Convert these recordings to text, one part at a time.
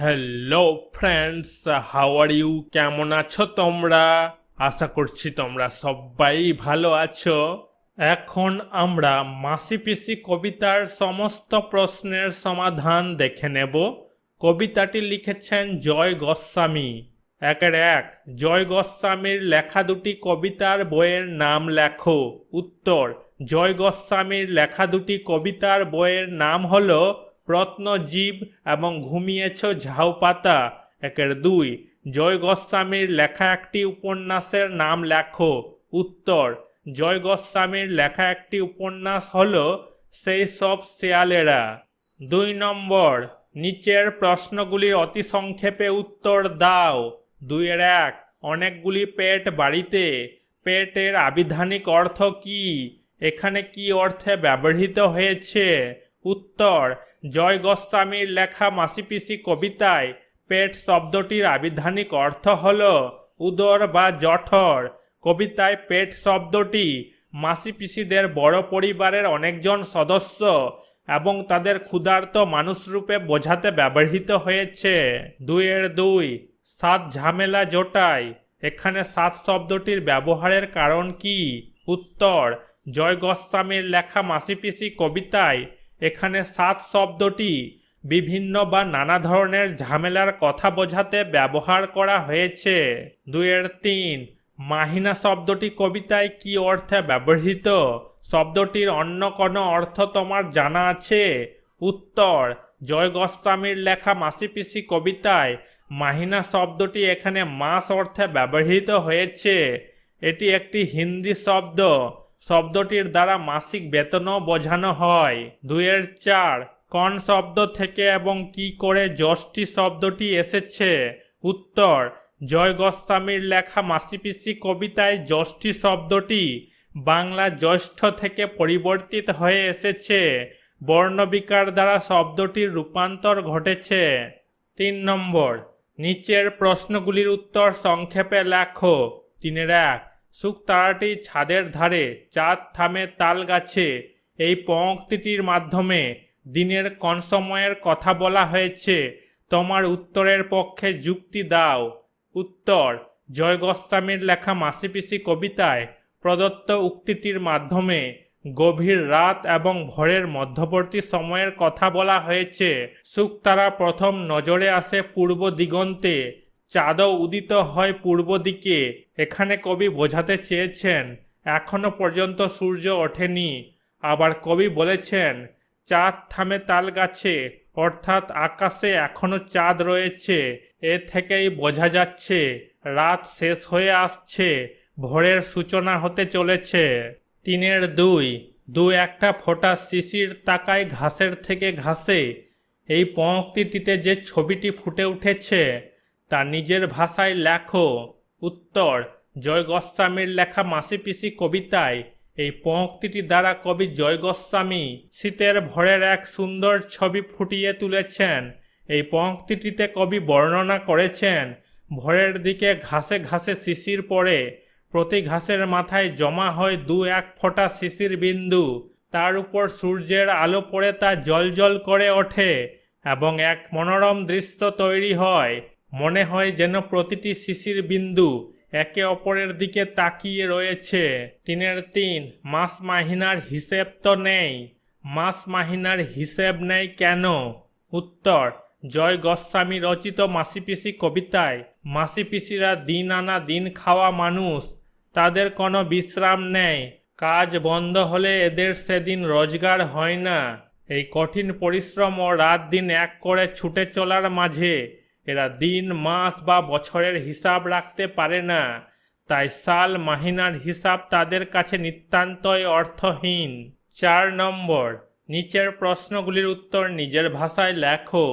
Hello friends how are you কেমন আছো তোমরা? আশা করছি তোমরা সবাই ভালো আছো। এখন আমরা মাসি পিসি কবিতার সমস্ত প্রশ্নের সমাধান দেখে নেব। কবিতাটি লিখেছেন জয় গোস্বামী। একের এক, জয় গোস্বামীর লেখা দুটি কবিতার বইয়ের নাম লেখো। উত্তর, জয় গোস্বামীর লেখা দুটি কবিতার বইয়ের নাম হলো রত্নজীব এবং ঘুমিয়েছ ঝাউ পাতা একের দুই, জয় গোস্বামীর লেখা একটি উপন্যাসের নাম লেখো। উত্তর, জয় গোস্বামীর লেখা একটি উপন্যাস হল সেই সব শেয়ালেরা। দুই নম্বর, নিচের প্রশ্নগুলির অতি সংক্ষেপে উত্তর দাও। দুইয়ের এক, অনেকগুলি পেট বাড়িতে। পেটের আবিধানিক অর্থ কি? এখানে কি অর্থে ব্যবহৃত হয়েছে? উত্তর, জয় গোস্বামীর লেখা মাসিপিসি কবিতায় পেট শব্দটির আবিধানিক অর্থ হল উদর বা জঠর। কবিতায় পেট শব্দটি মাসিপিসিদের বড় পরিবারের অনেকজন সদস্য এবং তাদের ক্ষুধার্ত মানুষরূপে বোঝাতে ব্যবহৃত হয়েছে। দুইয়ের দুই, সাত ঝামেলা জোটায়। এখানে সাত শব্দটির ব্যবহারের কারণ কি? উত্তর, জয় গোস্বামীর লেখা মাসিপিসি কবিতায় এখানে সাত শব্দটি বিভিন্ন বা নানা ধরনের ঝামেলার কথা বোঝাতে ব্যবহার করা হয়েছে। দুইয়ের তিন, মাহিনা শব্দটি কবিতায় কি অর্থে ব্যবহৃত? শব্দটির অন্য কোনো অর্থ তোমার জানা আছে? উত্তর, জয় গোস্বামীর লেখা মাসিপিসি কবিতায় মাহিনা শব্দটি এখানে মাস অর্থে ব্যবহৃত হয়েছে। এটি একটি হিন্দি শব্দ। শব্দটির দ্বারা মাসিক বেতনও বোঝানো হয়। দুইয়ের চার কোন শব্দ থেকে এবং কি করে যষ্টি শব্দটি এসেছে। উত্তর, জয় গোস্বামীর লেখা মাসিপিসি কবিতায় যষ্টি শব্দটি বাংলা জ্যৈষ্ঠ থেকে পরিবর্তিত হয়ে এসেছে। বর্ণবিকার দ্বারা শব্দটির রূপান্তর ঘটেছে। তিন নম্বর, নিচের প্রশ্নগুলির উত্তর সংক্ষেপে লেখো। তিনের এক সুখ তারাটি ছাদের ধারে, চাঁদ থামে তাল গাছে। এই পঙ্ক্তিটির মাধ্যমে দিনের কোন সময়ের কথা বলা হয়েছে, তোমার উত্তরের পক্ষে যুক্তি দাও। উত্তর জয় গোস্বামীর লেখা মাসিপিসি কবিতায় প্রদত্ত উক্তিটির মাধ্যমে গভীর রাত এবং ভোরের মধ্যবর্তী সময়ের কথা বলা হয়েছে শুকতারা প্রথম নজরে আসে পূর্ব দিগন্তে চাঁদও উদিত হয় পূর্ব দিকে। এখানে কবি বোঝাতে চেয়েছেন, এখনও পর্যন্ত সূর্য ওঠেনি। আবার কবি বলেছেন, চাঁদ থামে তাল গাছে, অর্থাৎ আকাশে এখনও চাঁদ রয়েছে। এ থেকেই বোঝা যাচ্ছে, রাত শেষ হয়ে আসছে, ভোরের সূচনা হতে চলেছে। তিনের দুই, দু একটা ফোঁটা শিশির তাকায় ঘাসের থেকে ঘাসে। এই পঙ্ক্তিটিতে যে ছবিটি ফুটে উঠেছে তা নিজের ভাষায় লেখো, উত্তর। জয় গোস্বামীর লেখা মাসিপিসি কবিতায় এই পঙ্ক্তিটি দ্বারা কবি জয় গোস্বামী শীতের ভরের এক সুন্দর ছবি ফুটিয়ে তুলেছেন। এই পঙ্ক্তিটিতে কবি বর্ণনা করেছেন, ভোরের দিকে ঘাসে ঘাসে শিশির পড়ে, প্রতি ঘাসের মাথায় জমা হয় দু এক ফোঁটা শিশির বিন্দু। তার উপর সূর্যের আলো পড়ে তা জল করে ওঠে এবং এক মনোরম দৃশ্য তৈরি হয়। মনে হয় যেন প্রতিটি শিশির বিন্দু একে অপরের দিকে তাকিয়ে রয়েছে। তিনের তিন, মাস মাহিনার হিসেব তো নেই। মাস মাহিনার হিসেব নেই কেন? উত্তর, জয় গোস্বামী রচিত মাসিপিসি কবিতায়, মাসিপিসিরা দিন আনা দিন খাওয়া মানুষ, তাদের কোনো বিশ্রাম নেই। কাজ বন্ধ হলে এদের সেদিন রোজগার হয় না। এই কঠিন পরিশ্রম ও রাত দিন এক করে ছুটে চলার মাঝে এরা দিন, মাস বা বছরের হিসাব রাখতে পারে না। তাই সাল মাহিনার হিসাব তাদের কাছে নিতান্তই অর্থহীন। চার নম্বর, নিচের প্রশ্নগুলির উত্তর নিজের ভাষায় লেখো।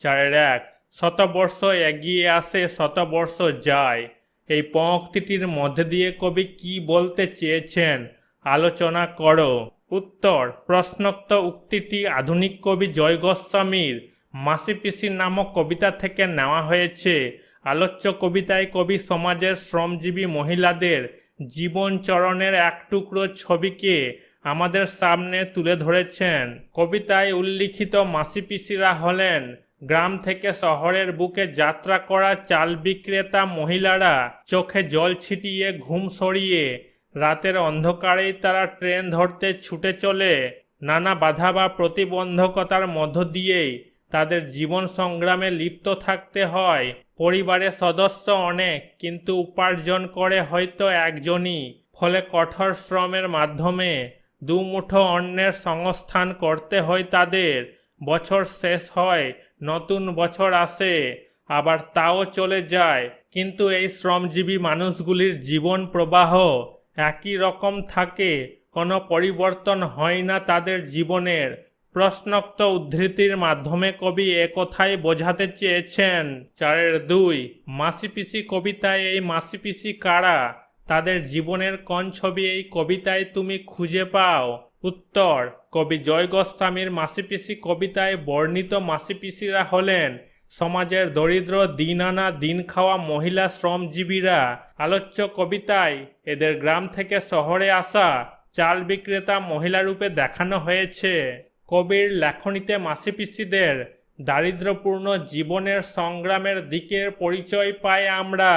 চারের এক, শতবর্ষ এগিয়ে আসে, শতবর্ষ যায়। এই পঙ্ক্তিটির মধ্যে দিয়ে কবি কি বলতে চেয়েছেন আলোচনা করো। উত্তর, প্রশ্নোক্ত উক্তিটি আধুনিক কবি জয় গোস্বামীর মাসিপিসি নামক কবিতা থেকে নেওয়া হয়েছে। আলোচ্য কবিতায় কবি সমাজের শ্রমজীবী মহিলাদের জীবনচরণের এক টুকরো ছবিকে আমাদের সামনে তুলে ধরেছেন। কবিতায় উল্লিখিত মাসিপিসিরা হলেন গ্রাম থেকে শহরের বুকে যাত্রা করা চাল বিক্রেতা মহিলারা। চোখে জল ছিটিয়ে, ঘুম সরিয়ে, রাতের অন্ধকারেই তারা ট্রেন ধরতে ছুটে চলে। নানা বাধা বা প্রতিবন্ধকতার মধ্য দিয়েই তাদের জীবন সংগ্রামে লিপ্ত থাকতে হয়। পরিবারের সদস্য অনেক, কিন্তু উপার্জন করে হয়তো একজনই। ফলে কঠোর শ্রমের মাধ্যমে দুমুঠো অন্যের সংস্থান করতে হয় তাদের। বছর শেষ হয়, নতুন বছর আসে, আবার তাও চলে যায়। কিন্তু এই শ্রমজীবী মানুষগুলির জীবন প্রবাহ একই রকম থাকে, কোনো পরিবর্তন হয় না তাদের জীবনের। প্রশ্নোক্ত উদ্ধৃতির মাধ্যমে কবি একথাই বোঝাতে চেয়েছেন। চারের দুই, মাসিপিসি কবিতায় এই মাসিপিসি কারা? তাদের জীবনের কোন ছবি এই কবিতায় তুমি খুঁজে পাও? উত্তর, কবি জয় গোস্বামীর মাসিপিসি কবিতায় বর্ণিত মাসিপিসিরা হলেন সমাজের দরিদ্র দিন আনা দিন খাওয়া মহিলা শ্রমজীবীরা। আলোচ্য কবিতায় এদের গ্রাম থেকে শহরে আসা চাল বিক্রেতা মহিলা রূপে দেখানো হয়েছে। কবির লেখনীতে মাসিপিসিদের দারিদ্রপূর্ণ জীবনের সংগ্রামের দিকের পরিচয় পাই আমরা।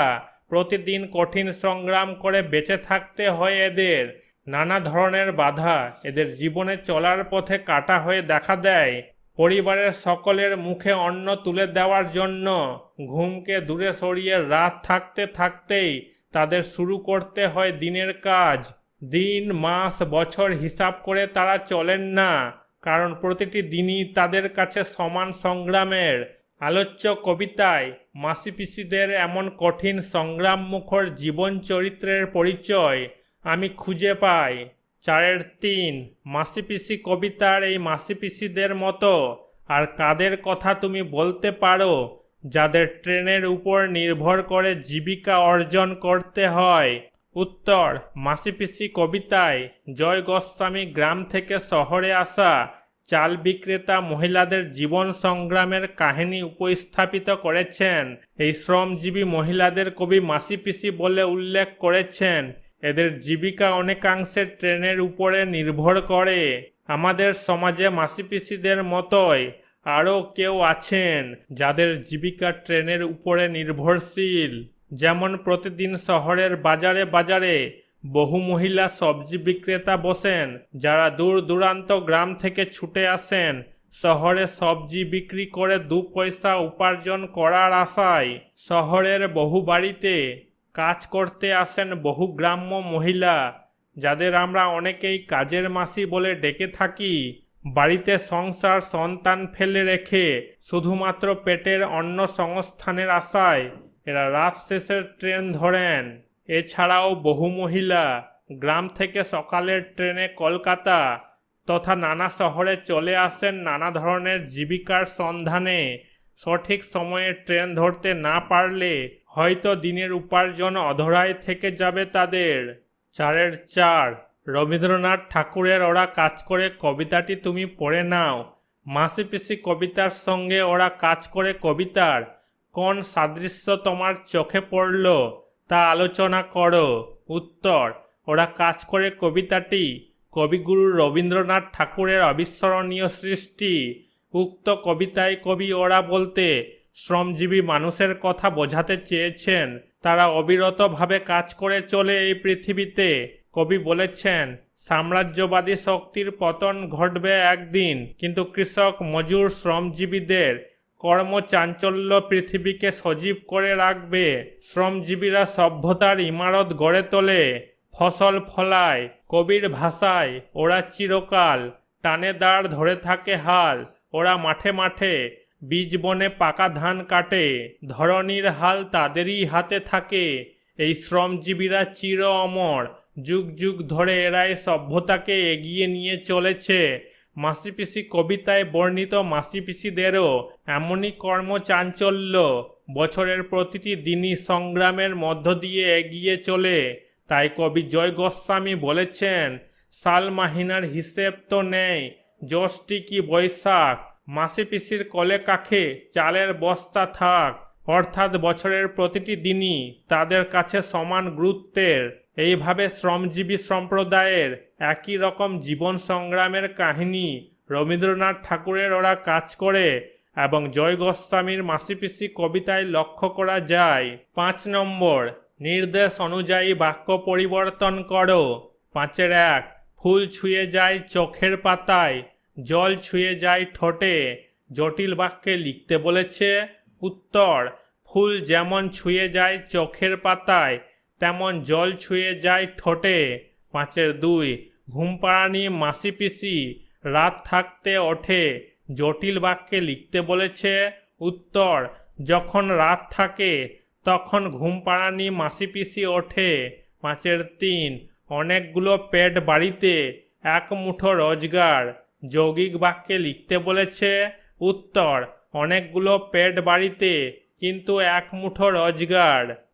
প্রতিদিন কঠিন সংগ্রাম করে বেঁচে থাকতে হয় এদের। নানা ধরনের বাধা এদের জীবনে চলার পথে কাটা হয়ে দেখা দেয়। পরিবারের সকলের মুখে অন্ন তুলে দেওয়ার জন্য ঘুমকে দূরে সরিয়ে রাত থাকতে থাকতেই তাদের শুরু করতে হয় দিনের কাজ। দিন, মাস, বছর হিসাব করে তারা চলেন না। কারণ প্রতিটি দিনই তাদের কাছে সমান সংগ্রামের আলোচ্য কবিতায় মাসিপিসিদের এমন কঠিন সংগ্রাম মুখর জীবন চরিত্রের পরিচয় আমি খুঁজে পাই। চারের তিন, মাসিপিসি কবিতার এই মাসিপিসিদের মতো আর কাদের কথা তুমি বলতে পারো? যাদের ট্রেনের উপর নির্ভর করে জীবিকা অর্জন করতে হয়। উত্তর, মাসিপিসি কবিতায়, জয় গোস্বামী গ্রাম থেকে শহরে আসা, চাল বিক্রেতা মহিলাদের জীবন সংগ্রামের কাহিনী উপস্থাপিত করেছেন। এই শ্রমজীবী মহিলাদের কবি মাসিপিসি বলে উল্লেখ করেছেন, এদের জীবিকা অনেকাংশে ট্রেনের উপরে নির্ভর করে। আমাদের সমাজে মাসিপিসিদের মতোই আরও কেউ আছেন, যাদের জীবিকা ট্রেনের উপরে নির্ভরশীল। যেমন প্রতিদিন শহরের বাজারে বাজারে বহু মহিলা সবজি বিক্রেতা বসেন, যারা দূর দূরান্ত গ্রাম থেকে ছুটে আসেন। শহরে সবজি বিক্রি করে দু পয়সা উপার্জন করার আশায় শহরের বহু বাড়িতে কাজ করতে আসেন বহু গ্রাম্য মহিলা, যাদের আমরা অনেকেই কাজের মাসি বলে ডেকে থাকি। বাড়িতে সংসার সন্তান ফেলে রেখে শুধুমাত্র পেটের অন্য সংস্থানের আশায় এরা রাত শেষের ট্রেন ধরেন। এছাড়াও বহু মহিলা গ্রাম থেকে সকালের ট্রেনে কলকাতা তথা নানা শহরে চলে আসেন নানা ধরনের জীবিকার সন্ধানে। সঠিক সময়ে ট্রেন ধরতে না পারলে হয়তো দিনের উপার্জন অধরায় থেকে যাবে তাদের। চারের চার, রবীন্দ্রনাথ ঠাকুরের ওরা কাজ করে কবিতাটি তুমি পড়ে নাও। মাসিপিসি কবিতার সঙ্গে ওরা কাজ করে কবিতার কোন সাদৃশ্য তোমার চোখে পড়ল? তা আলোচনা করো। উত্তর, ওরা কাজ করে কবিতাটি। কবিগুরু রবীন্দ্রনাথ ঠাকুরের অবিস্মরণীয় সৃষ্টি। উক্ত কবিতায় কবি ওরা বলতে, শ্রমজীবী মানুষের কথা বোঝাতে চেয়েছেন। তারা অবিরতভাবে কাজ করে চলে এই পৃথিবীতে। কবি বলেছেন, সাম্রাজ্যবাদী শক্তির পতন ঘটবে একদিন, কিন্তু কৃষক মজুর শ্রমজীবীদের কর্মচাঞ্চল্য পৃথিবীকে সজীব করে রাখবে। শ্রমজীবীরা সভ্যতার ইমারত গড়ে তোলে। ফসল ফলায়, কবির ভাষায়, ওরা চিরকাল টানে দাঁড় ধরে থাকে হাল। ওরা মাঠে মাঠে বীজ বনে পাকা ধান কাটে। ধরনীর হাল তাদেরই হাতে থাকে। এই শ্রমজীবীরা চির অমর। যুগ যুগ ধরে এরাই সভ্যতাকে এগিয়ে নিয়ে চলেছে। মাসিপিসি কবিতায় বর্ণিত মাসিপিসিদেরও এমনই কর্মচাঞ্চল্য। বছরের প্রতিটি দিনই সংগ্রামের মধ্য দিয়ে এগিয়ে চলে, তাই কবি জয় গোস্বামী বলেছেন, সাল মাহিনার হিসেব তো নেই জ্যৈষ্ঠী কি বৈশাখ, মাসিপিসির কলে কাখে চালের বস্তা থাক। অর্থাৎ বছরের প্রতিটি দিনই তাদের কাছে সমান গুরুত্বের। এইভাবে শ্রমজীবী সম্প্রদায়ের একই রকম জীবন সংগ্রামের কাহিনী রবীন্দ্রনাথ ঠাকুরের ওরা কাজ করে এবং জয় গোস্বামীর মাসিপিসি কবিতায় লক্ষ্য করা যায়। পাঁচ নম্বর, নির্দেশ অনুযায়ী বাক্য পরিবর্তন করো। পাঁচের এক, ফুল ছুঁয়ে যায় চোখের পাতায়, জল ছুঁয়ে যায় ঠোঁটে, জটিল বাক্যে লিখতে বলেছে, উত্তর, ফুল যেমন ছুঁয়ে যায় চোখের পাতায়, তেমন জল ছুঁয়ে যায় ঠোঁটে। পাঁচের দুই ঘুম পাড়ানি মাসি পিসি, রাত থাকতে ওঠে, জটিল বাক্যে লিখতে বলেছে, উত্তর, যখন রাত থাকে, তখন ঘুম পাড়ানি মাসি পিসি ওঠে। পাঁচের তিন, অনেকগুলো পেট বাড়িতে, এক মুঠো রোজগার। যৌগিক বাক্যে লিখতে বলেছে, উত্তর, অনেকগুলো পেট বাড়িতে, কিন্তু এক মুঠো রোজগার।